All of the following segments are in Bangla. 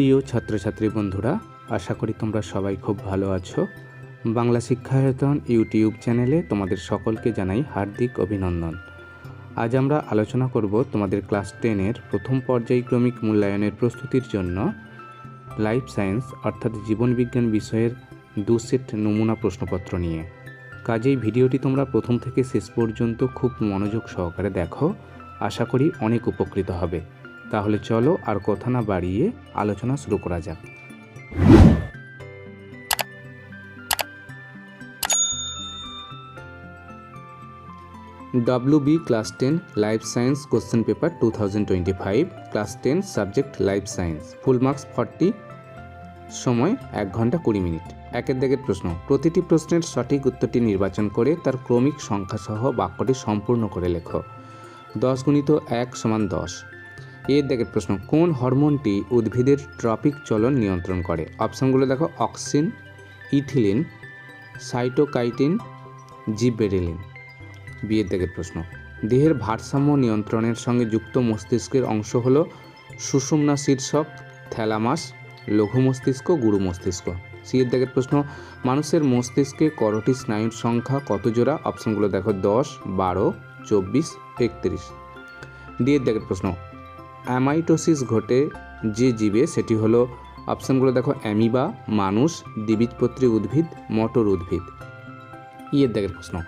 প্রিয় ছাত্রছাত্রী বন্ধুরা, আশা করি তোমরা সবাই খুব ভালো আছো। বাংলা শিক্ষায়তন ইউটিউব চ্যানেলে তোমাদের সকলকে জানাই হার্দিক অভিনন্দন। আজ আমরা আলোচনা করব তোমাদের ক্লাস টেনের প্রথম পর্যায়ক্রমিক মূল্যায়নের প্রস্তুতির জন্য লাইফ সায়েন্স অর্থাৎ জীবনবিজ্ঞান বিষয়ের দু সেট নমুনা প্রশ্নপত্র নিয়ে। কাজেই ভিডিওটি তোমরা প্রথম থেকে শেষ পর্যন্ত খুব মনোযোগ সহকারে দেখো। আশা করি অনেক উপকৃত হবে। তাহলে চলো আর কথা না বাড়িয়ে আলোচনা শুরু করা যাক। W B class ten life science question paper two thousand twenty five class ten subject life science full marks forty সময় এক ঘণ্টা কুড়ি মিনিট। একের দিকের প্রশ্ন, প্রতিটি প্রশ্নের সঠিক উত্তরটি নির্বাচন করে তার ক্রমিক সংখ্যাসহ বাক্যটি সম্পূর্ণ করে লেখো। দশ গুণিত এক সমান দশ। এর দেখের প্রশ্ন, কোন হরমোনটি উদ্ভিদের ট্রপিক চলন নিয়ন্ত্রণ করে? অপশনগুলো দেখো, অক্সিন, ইথিলিন, সাইটোকাইটিন, জিবেরেলিন। বিয়ের দেখের প্রশ্ন, দেহের ভারসাম্য নিয়ন্ত্রণের সঙ্গে যুক্ত মস্তিষ্কের অংশ হল সুষুম্না শীর্ষক, থ্যালামাস লঘু মস্তিষ্ক গুরু মস্তিষ্ক সিয়ের দেখের প্রশ্ন, মানুষের মস্তিষ্কে করটি স্নায়ুর সংখ্যা কত জোড়া? অপশনগুলো দেখো, দশ, বারো, চব্বিশ, একত্রিশ। ডিয়ের দেখের প্রশ্ন অ্যামাইটোসিস ঘটে যে জীবে, সেটি হলো, অপশানগুলো দেখো, অ্যামিবা, মানুষ, দ্বিবীজপত্রী উদ্ভিদ, মটর উদ্ভিদ। ইয়ের দেখের প্রশ্ন,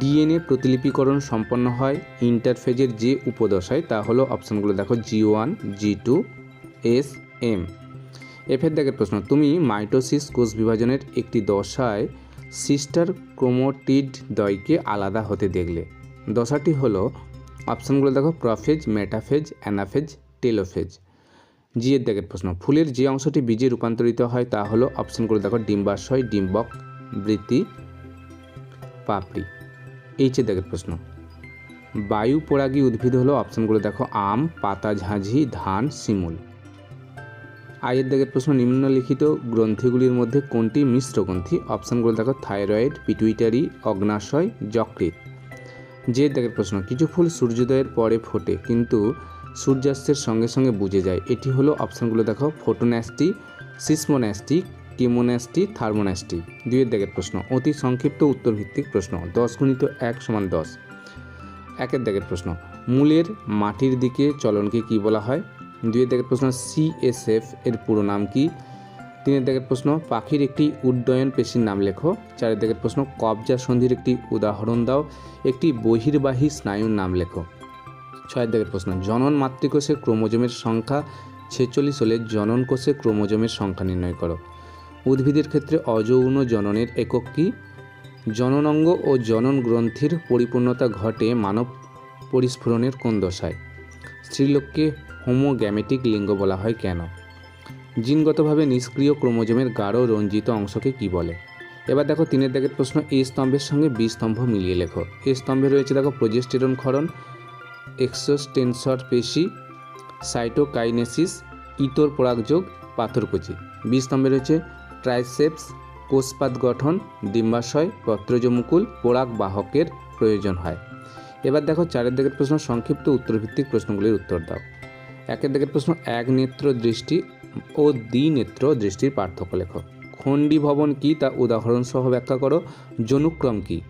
ডিএনএ প্রতিলিপিকরণ সম্পন্ন হয় ইন্টারফেজের যে উপদশায়, তা হলো, অপশানগুলো দেখো, G one, G two, S M. এফের দেখের প্রশ্ন, তুমি মাইটোসিস কোষ বিভাজনের একটি দশায় সিস্টার ক্রোমোটিড দ্বয়কে আলাদা হতে দেখলে। দশাটি হলো অপশানগুলো দেখো, প্রফেজ, মেটাফেজ, অ্যানাফেজ, টেলোফেজ। জিয়ের দেখের প্রশ্ন, ফুলের যে অংশটি বীজে রূপান্তরিত হয় তা হলো অপশানগুলো দেখো, ডিম্বাশয়, ডিম্বক, বৃত্তি, পাপড়ি। এইচের দেখের প্রশ্ন, বায়ু পরাগী উদ্ভিদ হলো অপশানগুলো দেখো, আম, পাতা, ঝাঁঝি, ধান, শিমুল। আয়ের দেখের প্রশ্ন, নিম্নলিখিত গ্রন্থিগুলির মধ্যে কোনটি মিশ্র গ্রন্থি? অপশানগুলো দেখো, থাইরয়েড, পিটুইটারি, অগ্নাশয় যকৃত যে দেখের প্রশ্ন, কিছু ফুল সূর্যোদয়ের পরে ফোটে, কিন্তু সূর্যাস্তের সঙ্গে সঙ্গে বুঝে যায়। এটি হলো অপশানগুলো দেখো ফোটোন্যাস্টি, সিসমোন্যাস্টি, কিমোন্যাস্টি, থার্মোন্যাস্টি। দুইয়ের দেখের প্রশ্ন, অতি সংক্ষিপ্ত উত্তর ভিত্তিক প্রশ্ন, দশ গুণিত এক সমান দশ। একের দেখের প্রশ্ন, মূলের মাটির দিকে চলনকে কি বলা হয়? দুইয়ের দেখের প্রশ্ন, সিএসএফ এর পুরো নাম কি? তিনের দিকের প্রশ্ন, পাখির একটি উড্ডয়ন পেশির নাম লেখো। চারের দিকের প্রশ্ন, কবজা সন্ধির একটি উদাহরণ দাও, একটি বহির্বাহী স্নায়ুর নাম লেখো। ছয়ের দিকের প্রশ্ন, জনন মাতৃকোষে ক্রোমোজোমের সংখ্যা ছেচল্লিশ হলে জনন কোষে ক্রোমোজোমের সংখ্যা নির্ণয় করো। উদ্ভিদের ক্ষেত্রে অযৌন জননের একক কি? জননাঙ্গ ও জনন গ্রন্থির পরিপূর্ণতা ঘটে মানব পরিস্ফুরণের কোন দশায়? স্ত্রীলোককে হোমোগ্যামেটিক লিঙ্গ বলা হয় কেন? জিনগতভাবে নিষ্ক্রিয় ক্রোমোজোমের গাঢ় রঞ্জিত অংশকে কি বলে? এবার দেখো, তিনের দাগের প্রশ্ন, এ স্তম্ভের সঙ্গে বি স্তম্ভ মিলিয়ে লেখো। এ স্তম্ভে রয়েছে দেখো, প্রজেস্টেরন ক্ষরণ, এক্সোস্টেন্সর পেশি, সাইটোকাইনেসিস, ইতর পরাগযোগ, পাথরকুচি। বি স্তম্ভে রয়েছে, ট্রাইসেপস, কোষপাত গঠন, ডিম্বাশয় পত্রজ মুকুল পোড়াক বাহকের প্রয়োজন হয়। এবার দেখো, চারের দিকের প্রশ্ন, সংক্ষিপ্ত উত্তরভিত্তিক প্রশ্নগুলির উত্তর দাও। একের দিকের প্রশ্ন, এক নেত্র দৃষ্টি ও দ্বিনেত্র দৃষ্টির পার্থক্য লেখো। খণ্ডী ভবন কী তা উদাহরণ সহ ব্যাখ্যা করো। জনুক্রম কী?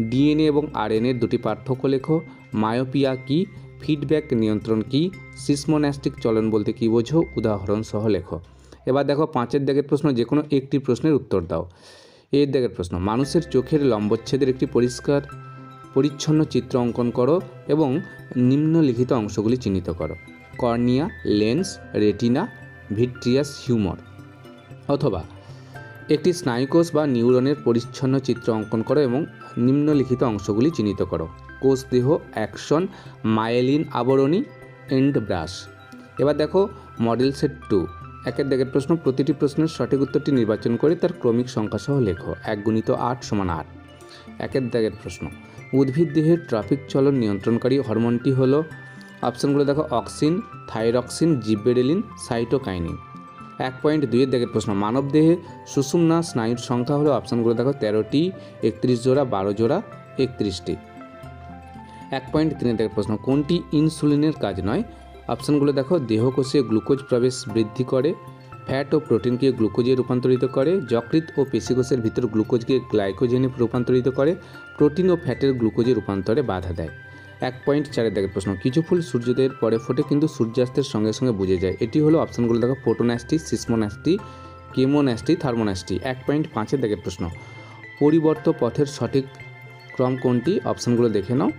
ডিএনএ এবং আরএনএর দুটি পার্থক্য লেখো। মায়োপিয়া কী? ফিডব্যাক নিয়ন্ত্রণ কী? সিসমোন্যাস্টিক চলন বলতে কী বোঝো? উদাহরণ সহ লেখো। এবার দেখো পাঁচের দাগের প্রশ্ন যে কোনো একটি প্রশ্নের উত্তর দাও। এর দাগের প্রশ্ন, মানুষের চোখের লম্বচ্ছেদের একটি পরিষ্কার, পরিচ্ছন্ন চিত্র অঙ্কন করো এবং নিম্নলিখিত অংশগুলি চিহ্নিত করো। Cornea, lens, retina vitreous humour অথবা একটি স্নায়ুকোষ বা নিউরনের পরিচ্ছন্ন চিত্র অঙ্কন করো এবং নিম্নলিখিত অংশগুলি চিহ্নিত করো। কোষ দেহ, অ্যাকশন, মায়েলিন আবরণী, এন্ড ব্রাশ। এবার দেখো মডেল সেট টু। একের দাগের প্রশ্ন, প্রতিটি প্রশ্নের সঠিক উত্তরটি নির্বাচন করে তার ক্রমিক সংখ্যাসহ লেখো। এক গুণিত আট সমান আট। একের দাগের প্রশ্ন, উদ্ভিদ দেহের ট্রাফিক চলন নিয়ন্ত্রণকারী হরমোনটি হল অপশানগুলো দেখো, অক্সিন, থাইরক্সিন জিবেরেলিন সাইটোকাইনিন। এক পয়েন্ট দুইয়ের দেখের প্রশ্ন মানব দেহে সুষুম্না স্নায়ুর সংখ্যা হলো অপশানগুলো দেখো, তেরোটি, একত্রিশ জোড়া, বারো জোড়া, একত্রিশটি। এক পয়েন্ট তিনের দেখের প্রশ্ন, কোনটি ইনসুলিনের কাজ নয়? অপশানগুলো দেখো, দেহকোষে গ্লুকোজ প্রবেশ বৃদ্ধি করে, ফ্যাট ও প্রোটিনকে গ্লুকোজে রূপান্তরিত করে, যকৃৎ ও পেশিকোষের ভিতর গ্লুকোজকে গ্লাইকোজেনে রূপান্তরিত করে, প্রোটিন ও ফ্যাটের গ্লুকোজে রূপান্তরে বাধা দেয়। এক পয়েন্ট চারের দেখে প্রশ্ন। কিছু ফুল সূর্যোদয়ের পরে ফোটে কিন্তু সূর্যাস্তের সঙ্গে সঙ্গে বুঝে যায়। এটি হলো অপশনগুলো দেখো ফোটোন্যাস্টি সিসমোন্যাস্টি কেমোন্যাস্টি থার্মোন্যাস্টি এক পয়েন্ট পাঁচের দেখে প্রশ্ন। পরিবর্ত পথের সঠিক ক্রম কোনটি? অপশনগুলো দেখে নাও।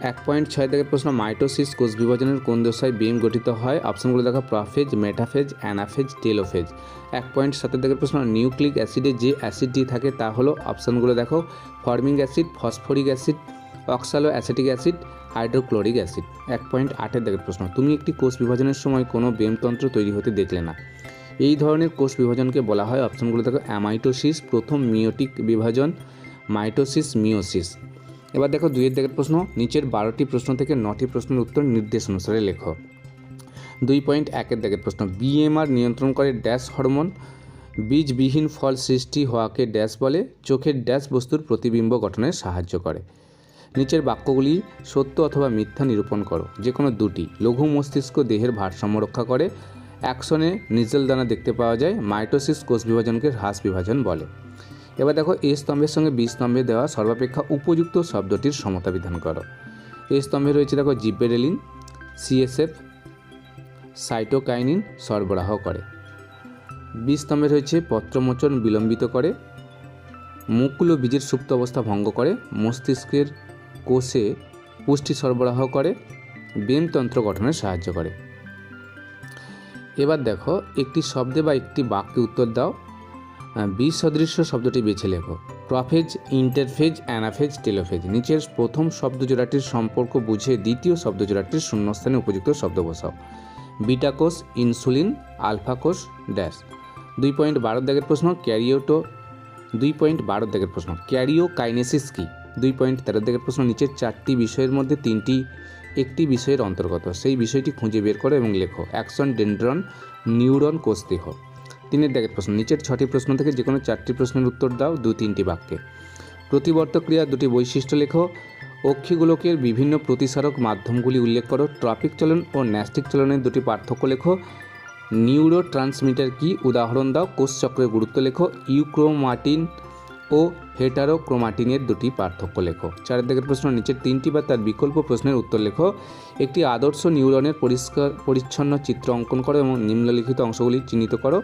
এক পয়েন্ট ছয় থেকে প্রশ্ন, মাইটোসিস কোষ বিভাজনের কোন দশায় বিম গঠিত হয়? অপশনগুলো দেখো প্রফেজ মেটাফেজ অ্যানাফেজ টেলোফেজ এক পয়েন্ট সাতের থেকে প্রশ্ন নিউক্লিক অ্যাসিডে যে অ্যাসিডটি থাকে তা হলো অপশনগুলো দেখো formic acid phosphoric acid oxaloacetic acid, hydrochloric acid. এক পয়েন্ট আটের দেখে প্রশ্ন, তুমি একটি কোষ বিভাজনের সময় কোনো বেমতন্ত্র তৈরি হতে দেখলে না। এই ধরনের কোষ বিভাজনকে বলা হয় অপশনগুলো দেখো, অ্যামাইটোসিস, প্রথম মিওটিক বিভাজন, মাইটোসিস মিওসিস এবার দেখো দুইয়ের দেখের প্রশ্ন, নিচের বারোটি প্রশ্ন থেকে নটি প্রশ্নের উত্তর নির্দেশ অনুসারে লেখো। দুই পয়েন্ট একের দেখের প্রশ্ন, বিএমআর নিয়ন্ত্রণ করে ড্যাশ হরমোন, বীজবিহীন ফল সৃষ্টি হওয়াকে ড্যাশ বলে, চোখের ড্যাশ বস্তুর প্রতিবিম্ব গঠনে সাহায্য করে। নিচের বাক্যগুলি সত্য অথবা মিথ্যা নিরূপণ করো। যে কোনো দুটি। লঘু মস্তিষ্ক দেহের ভারসাম্য রক্ষা করে। অ্যাকশনে নিজেল দানা দেখতে পাওয়া যায়। মাইটোসিস কোষ বিভাজনকে হ্রাস বিভাজন বলে। এবার দেখো, এ স্তম্ভের সঙ্গে বি স্তম্ভে দেওয়া সর্বাপেক্ষা উপযুক্ত শব্দটির সমতা বিধান করো। এ স্তম্ভে রয়েছে দেখো, জিবেরেলিন সিএসএফ সাইটোকাইনিন সরবরাহ করে। বি স্তম্ভে রয়েছে, পত্রমোচন বিলম্বিত করে। মুকুল বীজের সুপ্ত অবস্থা ভঙ্গ করে। মস্তিষ্কের কোষে পুষ্টি সরবরাহ করে বেমতন্ত্র গঠনে সাহায্য করে। এবার দেখো, একটি শব্দে বা একটি বাক্যে উত্তর দাও। বিষ সদৃশ্য শব্দটি বেছে লেখো। Prophase, interphase, anaphase, telophase. নিচের প্রথম শব্দ জোড়াটির সম্পর্ক বুঝে দ্বিতীয় শব্দ জোড়াটির শূন্যস্থানে উপযুক্ত শব্দ বসাও। বিটা কোষ ইনসুলিন আলফা কোষ ড্যাশ। দুই পয়েন্ট বারো দাগের প্রশ্ন, ক্যারিওটো। দুই পয়েন্ট বারো দাগের প্রশ্ন ক্যারিও কাইনেসিস কি? দুই পয়েন্ট তেরো দাগের প্রশ্ন নিচের চারটি বিষয়ের মধ্যে তিনটি, একটি বিষয়ের অন্তর্গত। সেই বিষয়টি খুঁজে বের করো এবং লেখো। অ্যাকশন ডেন্ড্রন, নিউরন কোষ দেহ তিনের দাগের প্রশ্ন, নিচের ছটি প্রশ্ন থেকে যে কোনো চারটি প্রশ্নের উত্তর দাও দু তিনটি বাক্যে। প্রতিবর্ত ক্রিয়ার দুটি বৈশিষ্ট্য লেখো। অক্ষিগুলোকের বিভিন্ন প্রতিসারক মাধ্যমগুলি উল্লেখ করো। ট্রাফিক চলন ও ন্যাস্টিক চলনের দুটি পার্থক্য লেখো। নিউরো ট্রান্সমিটার কি? উদাহরণ দাও। কোষচক্রের গুরুত্ব লেখো। ইউক্রোমাটিন ও হেটারোক্রোমাটিনের দুটি পার্থক্য লেখো। চারের দিকের প্রশ্ন, নিচের তিনটি বা তার বিকল্প প্রশ্নের উত্তর লেখো। একটি আদর্শ নিউরনের পরিষ্কার, পরিচ্ছন্ন চিত্র অঙ্কন করো এবং নিম্নলিখিত অংশগুলি চিহ্নিত করো।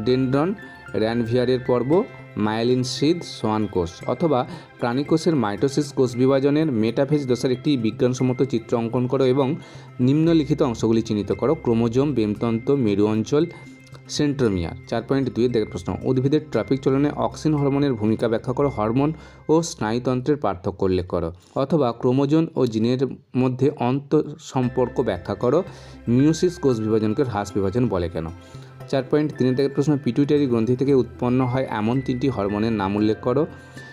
ডেন্ড্রন র্যানভিয়ারের পর্ব, মায়ালিন হ্রদ সোয়ান কোষ, অথবা প্রাণীকোষের মাইটোসিস কোষ বিভাজনের মেটাফেজ দশার একটি বিজ্ঞানসম্মত চিত্র অঙ্কন করো এবং নিম্নলিখিত অংশগুলি চিহ্নিত করো। ক্রোমোজোম, বেমতন্ত্র, মেরু অঞ্চল সেন্ট্রোমিয়ার। চার পয়েন্ট দুইয়ের দেখে প্রশ্ন, উদ্ভিদের ট্রাফিক চলনে অক্সিন হরমোনের ভূমিকা ব্যাখ্যা করো, হরমোন ও স্নায়ুতন্ত্রের পার্থক্য উল্লেখ করো। অথবা ক্রোমোজোন ও জিনের মধ্যে অন্ত সম্পর্ক ব্যাখ্যা করো মিউসিস কোষ বিভাজনকে হ্রাস বিভাজন বলে কেন? চার পয়েন্ট তিনের থেকে প্রশ্ন, পিটুইটারি গ্রন্থি থেকে উৎপন্ন হয় এমন তিনটি হরমোনের নাম উল্লেখ করো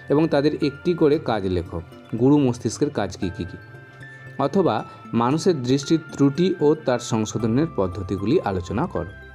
এবং তাদের একটি করে কাজ লেখো, গুরু মস্তিষ্কের কাজ কী কী কী? অথবা মানুষের দৃষ্টির ত্রুটি ও তার সংশোধনের পদ্ধতিগুলি আলোচনা করো।